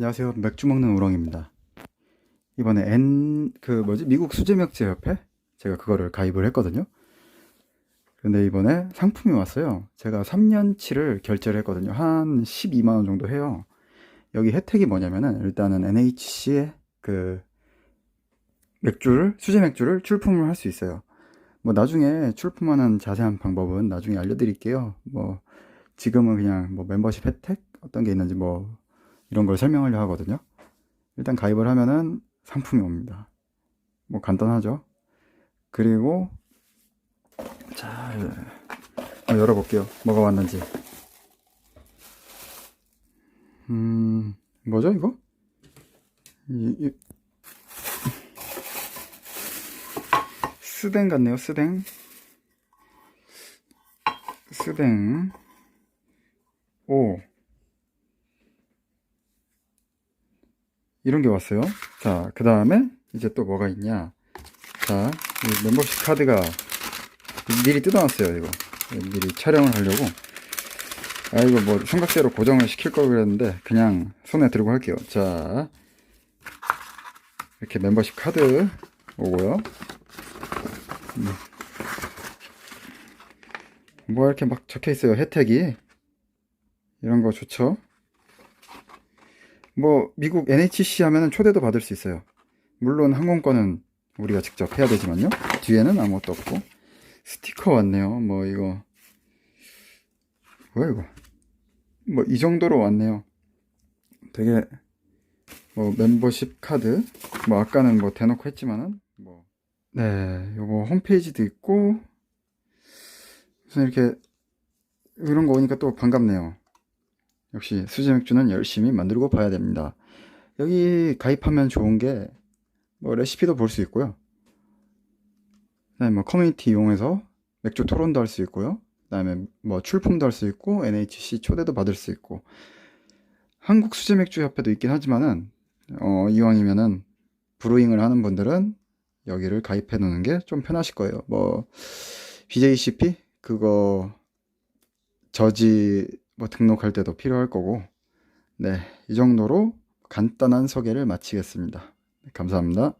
안녕하세요. 맥주 먹는 우렁입니다. 이번에 N 그 뭐지 미국 수제맥주 협회 제가 그거를 가입을 했거든요. 근데 이번에 상품이 왔어요. 제가 3년치를 결제를 했거든요. 한 12만 원 정도 해요. 여기 혜택이 뭐냐면은 일단은 NHC의 그 맥주를 수제 맥주를 출품을 할 수 있어요. 뭐 나중에 출품하는 자세한 방법은 나중에 알려드릴게요. 뭐 지금은 그냥 뭐 멤버십 혜택 어떤 게 있는지 뭐 이런 걸 설명하려 하거든요. 일단 가입을 하면은 상품이 옵니다. 뭐 간단하죠. 그리고 자 어, 열어볼게요. 뭐가 왔는지. 음 뭐죠 이거? 이, 이, 스댕 같네요. 스댕. 스댕. 오. 이런 게 왔어요. 자, 그 다음에 이제 또 뭐가 있냐. 자, 이 멤버십 카드가 미리 뜯어놨어요, 이거. 미리 촬영을 하려고. 아, 이거 뭐 삼각대로 고정을 시킬 걸 그랬는데, 그냥 손에 들고 할게요. 자, 이렇게 멤버십 카드 오고요. 음. 뭐 이렇게 막 적혀 있어요, 혜택이. 이런 거 좋죠. 뭐 미국 NHC 하면은 초대도 받을 수 있어요. 물론 항공권은 우리가 직접 해야 되지만요. 뒤에는 아무것도 없고 스티커 왔네요. 뭐 이거 뭐야 이거? 뭐 이 정도로 왔네요. 되게 뭐 멤버십 카드 뭐 아까는 뭐 대놓고 했지만은 뭐 네, 요거 홈페이지도 있고 무슨 이렇게 이런 거 오니까 또 반갑네요. 역시 수제 맥주는 열심히 만들고 봐야 됩니다. 여기 가입하면 좋은 게 뭐 레시피도 볼 수 있고요. 그다음에 뭐 커뮤니티 이용해서 맥주 토론도 할 수 있고요. 그다음에 뭐 출품도 할 수 있고 NHC 초대도 받을 수 있고 한국 수제 맥주 협회도 있긴 하지만은 어, 이왕이면은 브루잉을 하는 분들은 여기를 가입해 놓는 게 좀 편하실 거예요. 뭐 BJCP 그거 저지 뭐 등록할 때도 필요할 거고 네, 이 정도로 간단한 소개를 마치겠습니다. 네, 감사합니다.